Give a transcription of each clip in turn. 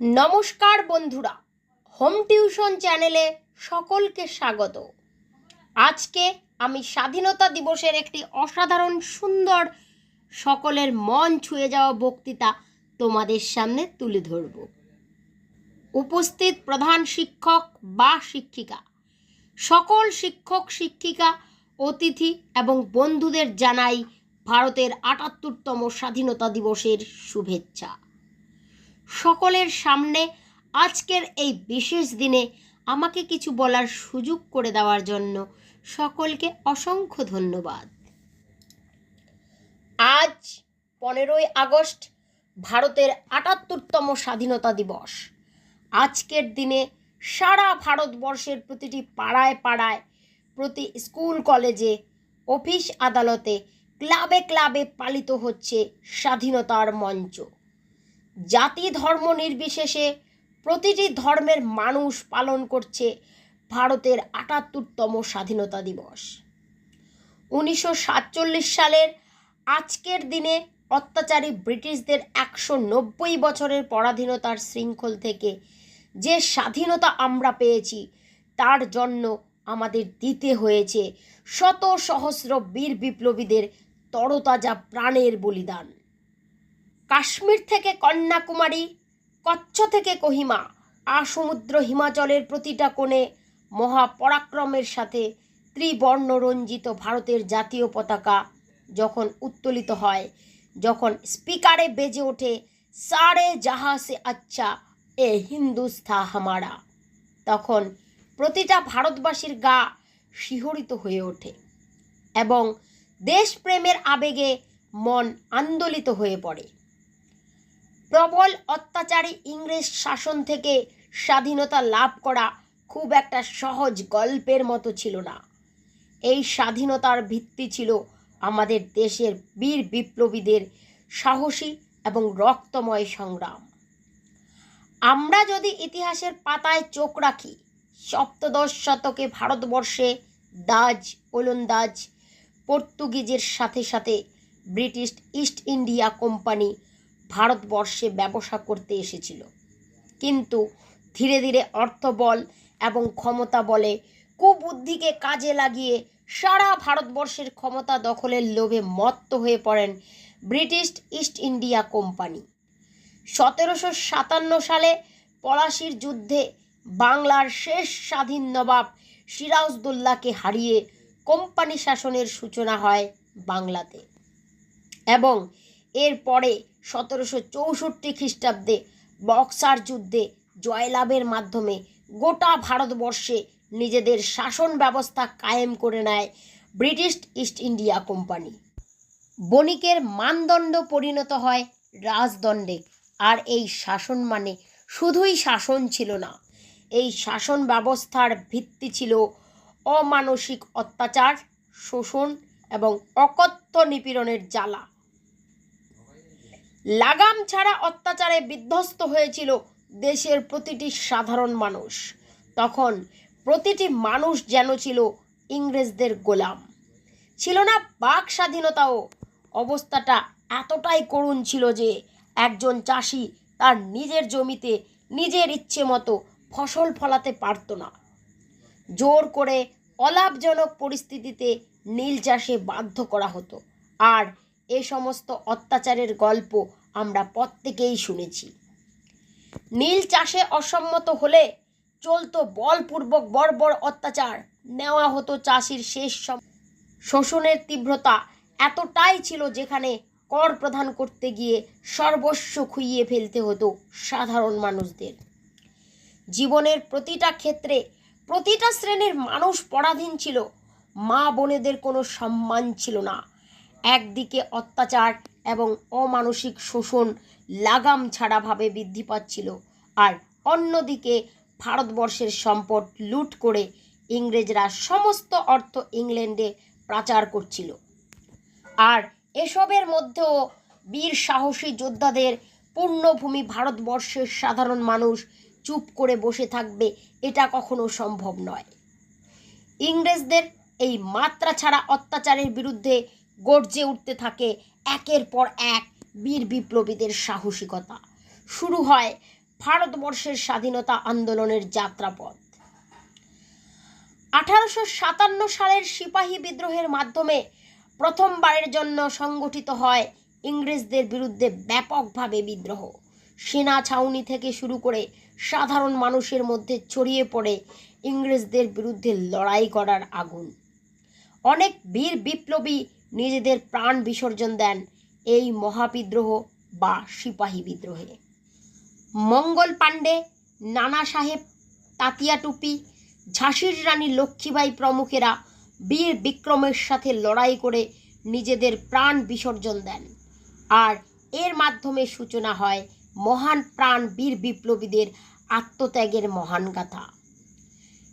নমস্কার বন্ধুরা, home tuition চ্যানেলে সকলকে স্বাগত। আজকে আমি স্বাধীনতা দিবসের একটি অসাধারণ সুন্দর সকলের মন ছুঁয়ে যাওয়া বক্তৃতা তোমাদের সামনে তুলে ধরব। উপস্থিত প্রধান শিক্ষক বা শিক্ষিকা, সকল শিক্ষক, শিক্ষিকা, অতিথি এবং বন্ধুদের জানাই ভারতের আটাত্তরতম স্বাধীনতা দিবসের শুভেচ্ছা। সকলের সামনে আজকের এই বিশেষ দিনে আমাকে কিছু বলার সুযোগ করে দেওয়ার জন্য সকলকে অসংখ্য ধন্যবাদ। আজ পনেরোই আগস্ট, ভারতের আটাত্তরতম স্বাধীনতা দিবস। আজকের দিনে সারা ভারতবর্ষের প্রতিটি পাড়ায় পাড়ায়, প্রতি স্কুল, কলেজে, অফিস আদালতে, ক্লাবে ক্লাবে পালিত হচ্ছে স্বাধীনতার মঞ্চ। জাতি ধর্ম নির্বিশেষে প্রতিটি ধর্মের মানুষ পালন করছে ভারতের আটাত্তরতম স্বাধীনতা দিবস। উনিশশো সাতচল্লিশ সালের আজকের দিনে অত্যাচারী ব্রিটিশদের একশো নব্বই বছরের পরাধীনতার শৃঙ্খল থেকে যে স্বাধীনতা আমরা পেয়েছি, তার জন্য আমাদের দিতে হয়েছে শত সহস্র বীর বিপ্লবীদের তরতাজা প্রাণের বলিদান। কাশ্মীর থেকে কন্যাকুমারী, কচ্ছ থেকে কোহিমা আর সমুদ্র হিমাচলের প্রতিটা কোণে মহাপরাক্রমের সাথে ত্রিবর্ণ রঞ্জিত ভারতের জাতীয় পতাকা যখন উত্তোলিত হয়, যখন স্পিকারে বেজে ওঠে, সারে জাহা সে আচ্ছা এ হিন্দুস্থা হামারা তখন প্রতিটা ভারতবাসীর গা শিহরিত হয়ে ওঠে এবং দেশপ্রেমের আবেগে মন আন্দোলিত হয়ে পড়ে। প্রবল অত্যাচারী ইংরেজ শাসন থেকে স্বাধীনতা লাভ করা খুব একটা সহজ গল্পের মতো ছিল না। এই স্বাধীনতার ভিত্তি ছিল আমাদের দেশের বীর বিপ্লবীদের সাহসী এবং রক্তময় সংগ্রাম। আমরা যদি ইতিহাসের পাতায় চোখ রাখি, সপ্তদশ শতকে ভারতবর্ষে দাজ, ওলন্দাজ, পর্তুগিজের সাথে সাথে ব্রিটিশ ইস্ট ইন্ডিয়া কোম্পানি ভারতবর্ষে ব্যবসা করতে এসেছিল। কিন্তু ধীরে ধীরে অর্থবল এবং ক্ষমতা বলে কুবুদ্ধিকে কাজে লাগিয়ে সারা ভারতবর্ষের ক্ষমতা দখলের লোভে মত্ত হয়ে পড়েন ব্রিটিশ ইস্ট ইন্ডিয়া কোম্পানি। সতেরোশো সাতান্ন সালে পলাশির যুদ্ধে বাংলার শেষ স্বাধীন নবাব সিরাজদৌল্লাকে হারিয়ে কোম্পানি শাসনের সূচনা হয় বাংলাতে। এবং এরপরে সতেরোশো চৌষট্টি খ্রিস্টাব্দে বক্সার যুদ্ধে জয়লাভের মাধ্যমে গোটা ভারতবর্ষে নিজেদের শাসন ব্যবস্থা কায়েম করে নেয় ব্রিটিশ ইস্ট ইন্ডিয়া কোম্পানি। বণিকের মানদণ্ড পরিণত হয় রাজদণ্ডে, আর এই শাসন মানে শুধুই শাসন ছিল না, এই শাসন ব্যবস্থার ভিত্তি ছিল অমানসিক অত্যাচার, শোষণ এবং অকথ্য নিপীড়নের জ্বালা। লাগাম ছাড়া অত্যাচারে বিধ্বস্ত হয়েছিল দেশের প্রতিটি সাধারণ মানুষ। তখন প্রতিটি মানুষ যেন ছিল ইংরেজদের গোলাম। ছিল না বাক স্বাধীনতাও। অবস্থাটা এতটাই করুণ ছিল যে একজন চাষি তার নিজের জমিতে নিজের ইচ্ছে মতো ফসল ফলাতে পারত না। জোর করে অলাভজনক পরিস্থিতিতে নীল চাষে বাধ্য করা হতো। আর এ সমস্ত অত্যাচারের গল্প আমরা প্রত্যেকেই শুনেছি। নীল চাষে অসম্মত হলে চলতো বলপূর্বক বর্বর অত্যাচার। নেওয়া হতো চাষির শেষ শোষণের তীব্রতা এতটাই ছিল যেখানে কর প্রদান করতে গিয়ে সর্বস্ব খুইয়ে ফেলতে হতো সাধারণ মানুষদের। জীবনের প্রতিটা ক্ষেত্রে প্রতিটা শ্রেণির মানুষ পরাধীন ছিল। মা বোনেদের কোনো সম্মান ছিল না। একদিকে অত্যাচার এবং অমানসিক শোষণ লাগাম ছাড়াভাবে বৃদ্ধি পাচ্ছিল, আর অন্যদিকে ভারতবর্ষের সম্পদ লুট করে ইংরেজরা সমস্ত অর্থ ইংল্যান্ডে পাচার করছিল। আর এসবের মধ্যেও বীর সাহসী যোদ্ধাদের পূর্ণভূমি ভারতবর্ষের সাধারণ মানুষ চুপ করে বসে থাকবে এটা কখনো সম্ভব নয়। ইংরেজদের এই মাত্রা ছাড়া অত্যাচারের বিরুদ্ধে গর্জে উঠতে থাকে একের পর এক বীর বিপ্লবীদের সাহসিকতা। শুরু হয় ভারতবর্ষের স্বাধীনতা আন্দোলনের যাত্রাপথ। আঠারোশো সাতান্ন সালের সিপাহী বিদ্রোহের মাধ্যমে প্রথমবারের জন্য সংগঠিত হয় ইংরেজদের বিরুদ্ধে ব্যাপকভাবে বিদ্রোহ। সেনা ছাউনি থেকে শুরু করে সাধারণ মানুষের মধ্যে ছড়িয়ে পড়ে ইংরেজদের বিরুদ্ধে লড়াই করার আগুন। অনেক বীর বিপ্লবী নিজেদের প্রাণ বিসর্জন দেন এই মহাবিদ্রোহ বা সিপাহী বিদ্রোহে। মঙ্গল পাণ্ডে, নানা সাহেব, তাতিয়া টুপি, ঝাঁসির রানী লক্ষ্মীবাই প্রমুখেরা বীর বিক্রমের সাথে লড়াই করে নিজেদের প্রাণ বিসর্জন দেন। আর এর মাধ্যমে সূচনা হয় মহান প্রাণ বীর বিপ্লবীদের আত্মত্যাগের মহান গাথা।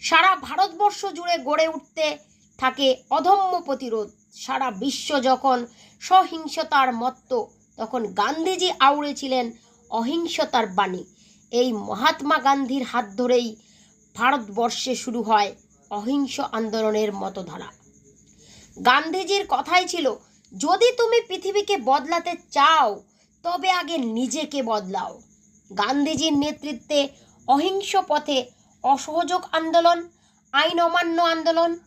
সারা ভারতবর্ষ জুড়ে গড়ে উঠতে থাকে অধম্য প্রতিরোধ। সারা বিশ্ব যখন সহিংসতার মত্ত, তখন গান্ধীজি আউড়েছিলেন অহিংসতার বাণী। এই মহাত্মা গান্ধীর হাত ধরেই ভারতবর্ষে শুরু হয় অহিংস আন্দোলনের মতধারা। গান্ধীজির কথাই ছিল, যদি তুমি পৃথিবীকে বদলাতে চাও, তবে আগে নিজেকে বদলাও। গান্ধীজির নেতৃত্বে অহিংস পথে অসহযোগ আন্দোলন, আইন অমান্য আন্দোলন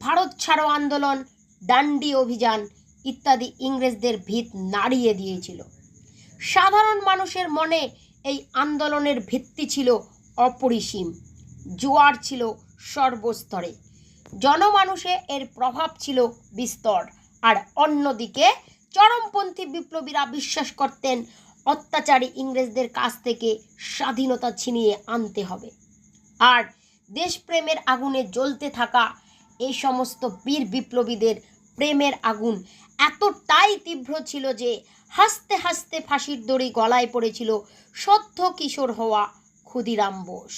ভারত ছাড়ো আন্দোলন, ডান্ডি অভিযান ইত্যাদি ইংরেজদের ভিত নাড়িয়ে দিয়েছিল। সাধারণ মানুষের মনে এই আন্দোলনের ভিত্তি ছিল অপরিসীম, জোয়ার ছিল সর্বস্তরে। জনমানুষে এর প্রভাব ছিল বিস্তর আর অন্যদিকে চরমপন্থী বিপ্লবীরা বিশ্বাস করতেন অত্যাচারী ইংরেজদের কাছ থেকে স্বাধীনতা ছিনিয়ে আনতে হবে। আর দেশপ্রেমের আগুনে জ্বলতে থাকা এই সমস্ত বীর বিপ্লবীদের প্রেমের আগুন এতটাই তীব্র ছিল যে হাসতে হাসতে ফাঁসির দড়ি গলায় পড়েছিল সদ্য কিশোর হওয়া ক্ষুদিরাম বোস।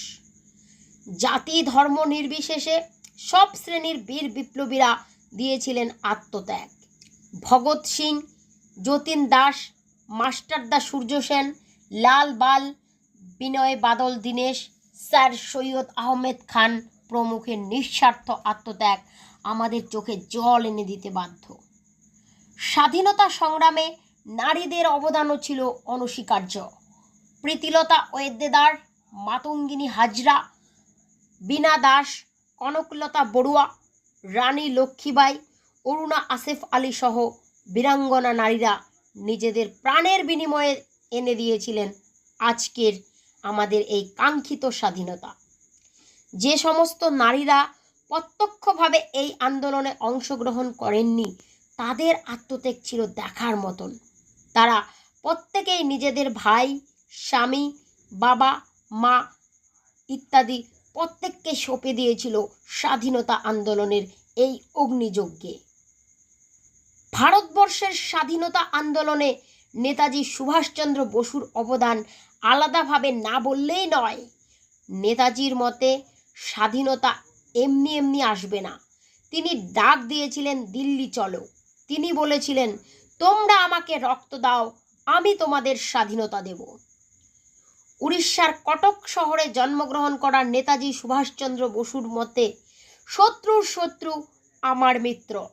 জাতি ধর্ম নির্বিশেষে সব শ্রেণির বীর বিপ্লবীরা দিয়েছিলেন আত্মত্যাগ। ভগৎ সিং, যতীন দাস মাস্টারদা সূর্য সেন, লাল বাল, বিনয় বাদল দীনেশ, স্যার সৈয়দ আহমেদ খান প্রমুখের নিঃস্বার্থ আত্মত্যাগ আমাদের চোখে জল এনে দিতে বাধ্য। স্বাধীনতা সংগ্রামে নারীদের অবদানও ছিল অনস্বীকার্য। প্রীতিলতা ওয়েদ্দেদার মাতঙ্গিনী হাজরা, বীণা দাস, কনকলতা বড়ুয়া, রানী লক্ষ্মীবাই, অরুণা আসিফ আলী সহ বীরাঙ্গনা নারীরা নিজেদের প্রাণের বিনিময়ে এনে দিয়েছিলেন আজকের আমাদের এই কাঙ্ক্ষিত স্বাধীনতা। যে সমস্ত নারীরা প্রত্যক্ষভাবে এই আন্দোলনে অংশগ্রহণ করেননি, তাদের আত্মত্যাগ ছিল দেখার মতন। তারা প্রত্যেকেই নিজেদের ভাই, স্বামী, বাবা, মা ইত্যাদি প্রত্যেককে সঁপে দিয়েছিল স্বাধীনতা আন্দোলনের এই অগ্নিযজ্ঞে। ভারতবর্ষের স্বাধীনতা আন্দোলনে নেতাজি সুভাষচন্দ্র বসুর অবদান আলাদাভাবে না বললেই নয়। নেতাজির মতে স্বাধীনতা এমনি এমনি আসবে না। তিনি ডাক দিয়েছিলেন, দিল্লি চলো। তিনি বলেছিলেন, তোমরা আমাকে রক্ত দাও, আমি তোমাদের স্বাধীনতা দেব। উড়িষ্যার কটক শহরে জন্মগ্রহণ করা নেতাজি সুভাষচন্দ্র বসুর মতে শত্রুর শত্রু, আমার মিত্র।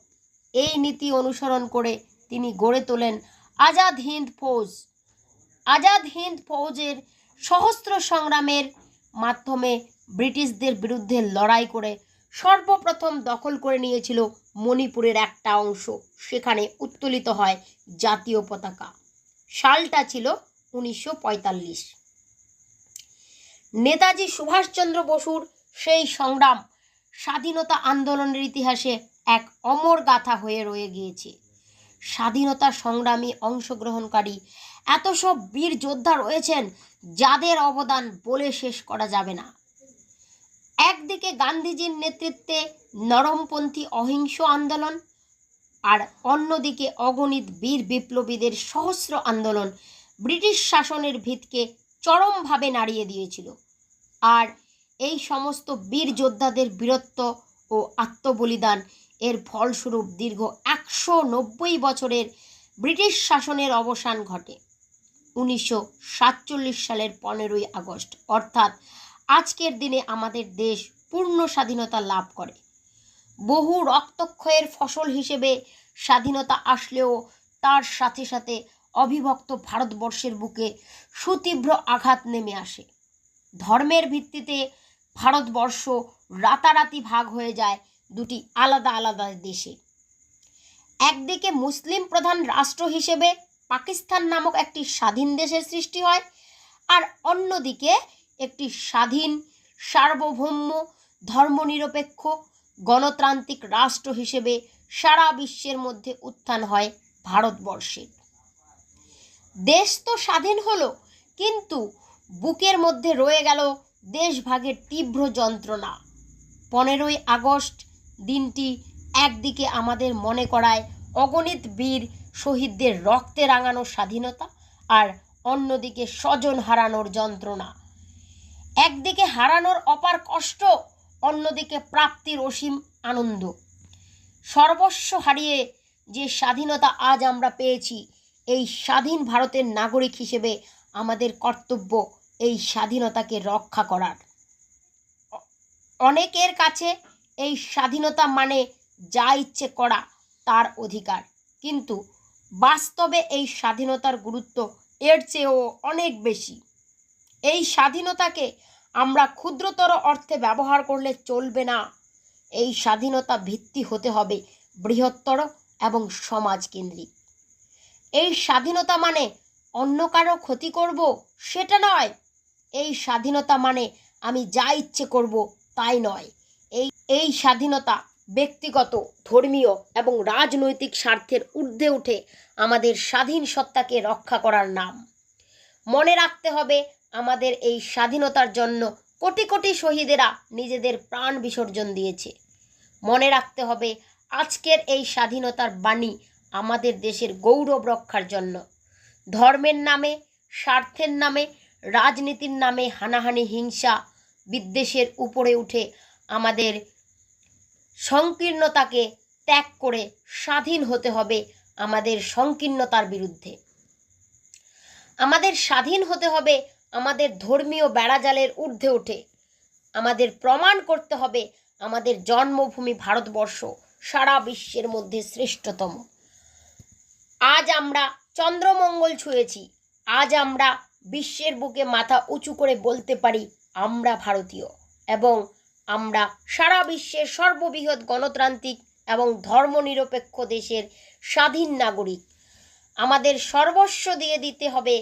এই নীতি অনুসরণ করে তিনি গড়ে তোলেন আজাদ হিন্দ ফৌজ। আজাদ হিন্দ ফৌজের সহস্র সংগ্রামের মাধ্যমে ব্রিটিশদের বিরুদ্ধে লড়াই করে সর্বপ্রথম দখল করে নিয়েছিল মণিপুরের একটা অংশ। সেখানে উত্তোলিত হয় জাতীয় পতাকা। সালটা ছিল উনিশশো পঁয়তাল্লিশ। নেতাজি সুভাষচন্দ্র বসুর সেই সংগ্রাম স্বাধীনতা আন্দোলনের ইতিহাসে এক অমর গাথা হয়ে রয়ে গিয়েছে। স্বাধীনতা সংগ্রামী অংশগ্রহণকারী এত সব বীর যোদ্ধা রয়েছেন যাদের অবদান বলে শেষ করা যাবে না। একদিকে গান্ধীজির নেতৃত্বে নরমপন্থী অহিংস আন্দোলন আর অন্যদিকে অগণিত বীর বিপ্লবীদের সহস্র আন্দোলন ব্রিটিশ শাসনের ভিতকে চরমভাবে নাড়িয়ে দিয়েছিল। আর এই সমস্ত বীর যোদ্ধাদের বীরত্ব ও আত্মবলিদান এর ফলস্বরূপ দীর্ঘ একশো নব্বই বছরের ব্রিটিশ শাসনের অবসান ঘটে। উনিশশো সাতচল্লিশ সালের পনেরোই আগস্ট, অর্থাৎ আজকের দিনে আমাদের দেশ পূর্ণ স্বাধীনতা লাভ করে। বহু রক্তক্ষয়ের ফসল হিসেবে স্বাধীনতা আসলেও তার সাথে সাথে অবিভক্ত ভারতবর্ষের বুকে সুতীব্র আঘাত নেমে আসে। ধর্মের ভিত্তিতে ভারতবর্ষ রাতারাতি ভাগ হয়ে যায় দুটি আলাদা আলাদা দেশে। একদিকে মুসলিম প্রধান রাষ্ট্র হিসেবে পাকিস্তান নামক একটি স্বাধীন দেশের সৃষ্টি হয়, আর অন্যদিকে একটি স্বাধীন, সার্বভৌম, ধর্মনিরপেক্ষ, গণতান্ত্রিক রাষ্ট্র হিসেবে সারা বিশ্বের মধ্যে উত্থান হয় ভারতবর্ষের দেশ তো স্বাধীন হলো, কিন্তু বুকের মধ্যে রয়ে গেল দেশভাগের তীব্র যন্ত্রণা। পনেরোই আগস্ট দিনটি একদিকে আমাদের মনে করায় অগণিত বীর শহীদদের রক্তে রাঙানো স্বাধীনতা আর অন্যদিকে স্বজন হারানোর যন্ত্রণা। একদিকে হারানোর অপার কষ্ট, অন্যদিকে প্রাপ্তির অসীম আনন্দ। সর্বস্ব হারিয়ে যে স্বাধীনতা আজ আমরা পেয়েছি, এই স্বাধীন ভারতের নাগরিক হিসেবে আমাদের কর্তব্য এই স্বাধীনতাকে রক্ষা করার। অনেকের কাছে এই স্বাধীনতা মানে যা ইচ্ছে করা, তার অধিকার। কিন্তু বাস্তবে এই স্বাধীনতার গুরুত্ব এর চেয়েও অনেক বেশি। এই স্বাধীনতাকে আমরা ক্ষুদ্রতর অর্থে ব্যবহার করলে চলবে না। এই স্বাধীনতা ভিত্তি হতে হবে বৃহত্তর এবং সমাজকেন্দ্রিক। এই স্বাধীনতা মানে অন্য কারও ক্ষতি করব সেটা নয়। এই স্বাধীনতা মানে আমি যা ইচ্ছে করব তাই নয়। এই এই স্বাধীনতা ব্যক্তিগত, ধর্মীয় এবং রাজনৈতিক স্বার্থের ঊর্ধ্বে উঠে আমাদের স্বাধীন সত্তাকে রক্ষা করার নাম। মনে রাখতে হবে আমাদের এই স্বাধীনতার জন্য কোটি কোটি শহীদেরা নিজেদের প্রাণ বিসর্জন দিয়েছে। মনে রাখতে হবে, আজকের এই স্বাধীনতার বাণী আমাদের দেশের গৌরব রক্ষার জন্য। ধর্মের নামে, স্বার্থের নামে, রাজনীতির নামে হানাহানি, হিংসা বিদ্বেষের উপরে উঠে আমাদের সংকীর্ণতাকে ত্যাগ করে স্বাধীন হতে হবে আমাদের সংকীর্ণতার বিরুদ্ধে। আমাদের স্বাধীন হতে হবে আমাদের ধর্মীয় বেড়াজালের ঊর্ধ্বে উঠে আমাদের প্রমাণ করতে হবে আমাদের জন্মভূমি ভারতবর্ষ, সারা বিশ্বের মধ্যে শ্রেষ্ঠতম। আজ আমরা চন্দ্রমঙ্গল ছুঁয়েছি। আজ আমরা বিশ্বের বুকে মাথা উঁচু করে বলতে পারি আমরা ভারতীয় এবং আমরা সারা বিশ্বের সর্ববৃহৎ গণতান্ত্রিক এবং ধর্মনিরপেক্ষ দেশের স্বাধীন নাগরিক। আমাদের সর্বস্ব দিয়ে দিতে হবে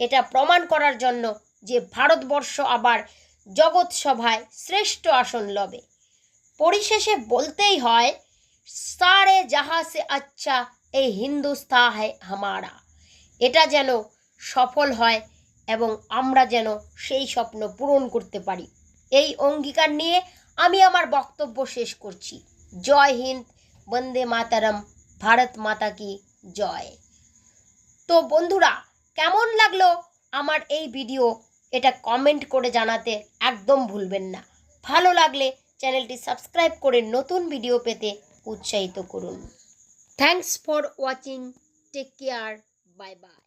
এটা প্রমাণ করার জন্য যে ভারতবর্ষ আবার জগৎ সভায় শ্রেষ্ঠ আসন লবে। পরিশেষে বলতেই হয়, সারে যাহা সে আচ্ছা এই হিন্দুস্তা হয় হামারা। এটা যেন সফল হয় এবং আমরা যেন সেই স্বপ্ন পূরণ করতে পারি। এই অঙ্গীকার নিয়ে আমি আমার বক্তব্য শেষ করছি। জয় হিন্দ, বন্দে মাতারম, ভারত মাতা কি জয়। তো বন্ধুরা কেমন লাগল আমার এই ভিডিও এটা কমেন্ট করে জানাতে একদম ভুলবেন না। ভালো লাগলে চ্যানেলটি সাবস্ক্রাইব করে নতুন ভিডিও পেতে উৎসাহিত করুন। Thanks for watching take care bye bye